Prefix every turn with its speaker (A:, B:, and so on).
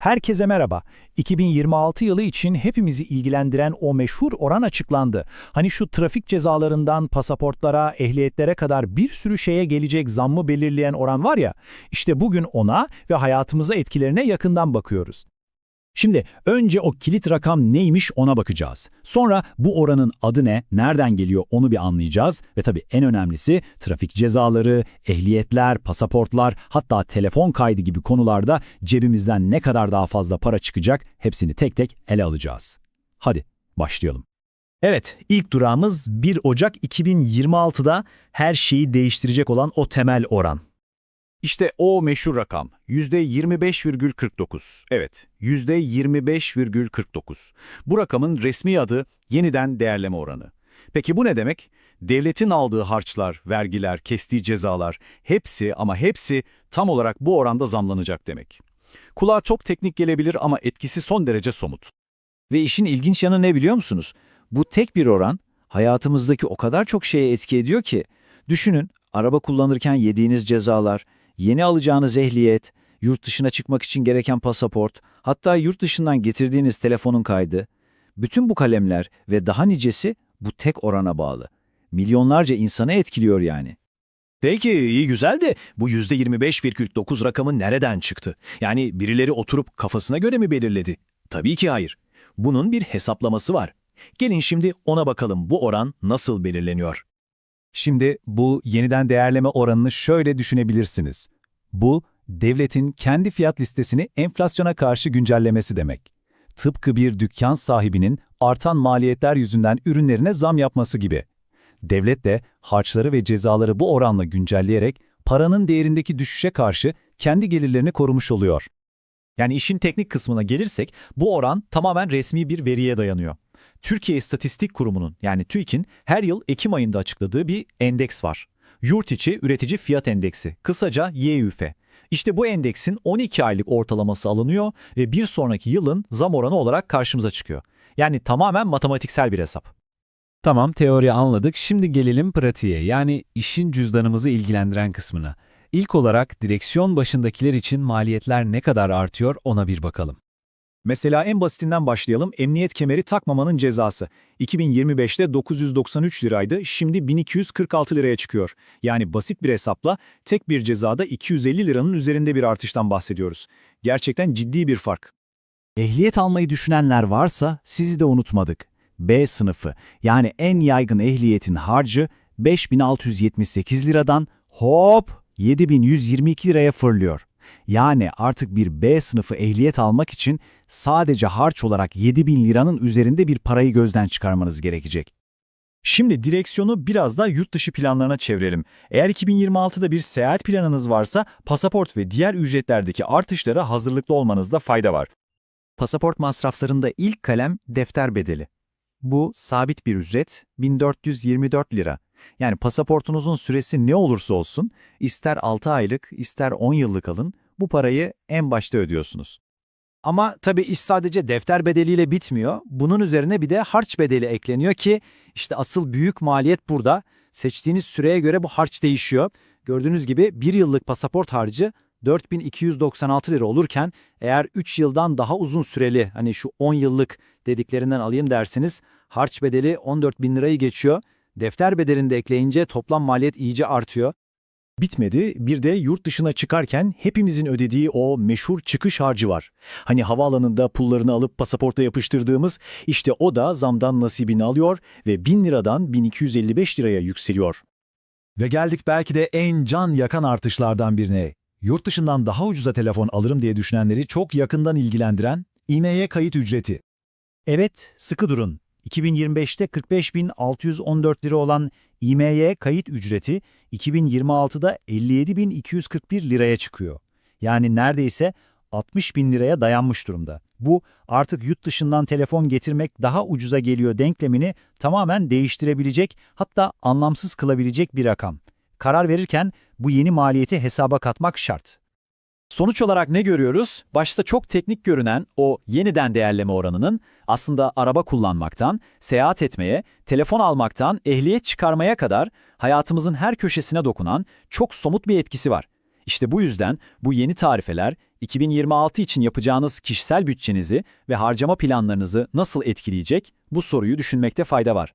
A: Herkese merhaba. 2026 yılı için hepimizi ilgilendiren o meşhur oran açıklandı. Hani şu trafik cezalarından pasaportlara, ehliyetlere kadar bir sürü şeye gelecek zammı belirleyen oran var ya, işte bugün ona ve hayatımıza etkilerine yakından bakıyoruz.
B: Şimdi önce o kilit rakam neymiş ona bakacağız. Sonra bu oranın adı ne, nereden geliyor onu bir anlayacağız ve tabii en önemlisi trafik cezaları, ehliyetler, pasaportlar hatta telefon kaydı gibi konularda cebimizden ne kadar daha fazla para çıkacak hepsini tek tek ele alacağız. Hadi başlayalım.
C: Evet, ilk durağımız 1 Ocak 2026'da her şeyi değiştirecek olan o temel oran.
D: İşte o meşhur rakam %25,49. Evet, %25,49. Bu rakamın resmi adı yeniden değerleme oranı. Peki bu ne demek? Devletin aldığı harçlar, vergiler, kestiği cezalar hepsi ama hepsi tam olarak bu oranda zamlanacak demek. Kulağa çok teknik gelebilir ama etkisi son derece somut.
E: Ve işin ilginç yanı ne biliyor musunuz? Bu tek bir oran hayatımızdaki o kadar çok şeye etki ediyor ki. Düşünün, araba kullanırken yediğiniz cezalar, yeni alacağınız ehliyet, yurt dışına çıkmak için gereken pasaport, hatta yurt dışından getirdiğiniz telefonun kaydı. Bütün bu kalemler ve daha nicesi bu tek orana bağlı. Milyonlarca insanı etkiliyor yani.
F: Peki iyi güzel de bu %25,9 rakamı nereden çıktı? Yani birileri oturup kafasına göre mi belirledi? Tabii ki hayır. Bunun bir hesaplaması var. Gelin şimdi ona bakalım bu oran nasıl belirleniyor.
B: Şimdi bu yeniden değerleme oranını şöyle düşünebilirsiniz. Bu, devletin kendi fiyat listesini enflasyona karşı güncellemesi demek. Tıpkı bir dükkan sahibinin artan maliyetler yüzünden ürünlerine zam yapması gibi. Devlet de harçları ve cezaları bu oranla güncelleyerek paranın değerindeki düşüşe karşı kendi gelirlerini korumuş oluyor.
C: Yani işin teknik kısmına gelirsek bu oran tamamen resmi bir veriye dayanıyor. Türkiye İstatistik Kurumu'nun yani TÜİK'in her yıl Ekim ayında açıkladığı bir endeks var. Yurt içi üretici fiyat endeksi, kısaca YÜF. İşte bu endeksin 12 aylık ortalaması alınıyor ve bir sonraki yılın zam oranı olarak karşımıza çıkıyor. Yani tamamen matematiksel bir hesap.
G: Tamam teori anladık. Şimdi gelelim pratiğe yani işin cüzdanımızı ilgilendiren kısmına. İlk olarak direksiyon başındakiler için maliyetler ne kadar artıyor ona bir bakalım.
D: Mesela en basitinden başlayalım. Emniyet kemeri takmamanın cezası. 2025'te 993 liraydı, şimdi 1246 liraya çıkıyor. Yani basit bir hesapla tek bir cezada 250 liranın üzerinde bir artıştan bahsediyoruz. Gerçekten ciddi bir fark.
E: Ehliyet almayı düşünenler varsa sizi de unutmadık. B sınıfı yani en yaygın ehliyetin harcı 5678 liradan hop 7122 liraya fırlıyor. Yani artık bir B sınıfı ehliyet almak için sadece harç olarak 7000 liranın üzerinde bir parayı gözden çıkarmanız gerekecek.
D: Şimdi direksiyonu biraz da yurt dışı planlarına çevirelim. Eğer 2026'da bir seyahat planınız varsa pasaport ve diğer ücretlerdeki artışlara hazırlıklı olmanızda fayda var.
E: Pasaport masraflarında ilk kalem defter bedeli. Bu sabit bir ücret 1424 lira. Yani pasaportunuzun süresi ne olursa olsun, ister 6 aylık, ister 10 yıllık alın, bu parayı en başta ödüyorsunuz.
A: Ama tabii iş sadece defter bedeliyle bitmiyor. Bunun üzerine bir de harç bedeli ekleniyor ki işte asıl büyük maliyet burada. Seçtiğiniz süreye göre bu harç değişiyor. Gördüğünüz gibi bir yıllık pasaport harcı 4296 lira olurken eğer 3 yıldan daha uzun süreli hani şu 10 yıllık dediklerinden alayım derseniz harç bedeli 14 bin lirayı geçiyor. Defter bedelini de ekleyince toplam maliyet iyice artıyor.
D: Bitmedi, bir de yurt dışına çıkarken hepimizin ödediği o meşhur çıkış harcı var. Hani havaalanında pullarını alıp pasaporta yapıştırdığımız, işte o da zamdan nasibini alıyor ve 1000 liradan 1255 liraya yükseliyor.
B: Ve geldik belki de en can yakan artışlardan birine. Yurt dışından daha ucuza telefon alırım diye düşünenleri çok yakından ilgilendiren IMEI kayıt ücreti.
A: Evet, sıkı durun. 2025'te 45.614 lira olan IMEI kayıt ücreti 2026'da 57.241 liraya çıkıyor. Yani neredeyse 60 bin liraya dayanmış durumda. Bu artık yurt dışından telefon getirmek daha ucuza geliyor denklemini tamamen değiştirebilecek hatta anlamsız kılabilecek bir rakam. Karar verirken bu yeni maliyeti hesaba katmak şart.
C: Sonuç olarak ne görüyoruz? Başta çok teknik görünen o yeniden değerleme oranının aslında araba kullanmaktan, seyahat etmeye, telefon almaktan, ehliyet çıkarmaya kadar hayatımızın her köşesine dokunan çok somut bir etkisi var. İşte bu yüzden bu yeni tarifeler 2026 için yapacağınız kişisel bütçenizi ve harcama planlarınızı nasıl etkileyecek bu soruyu düşünmekte fayda var.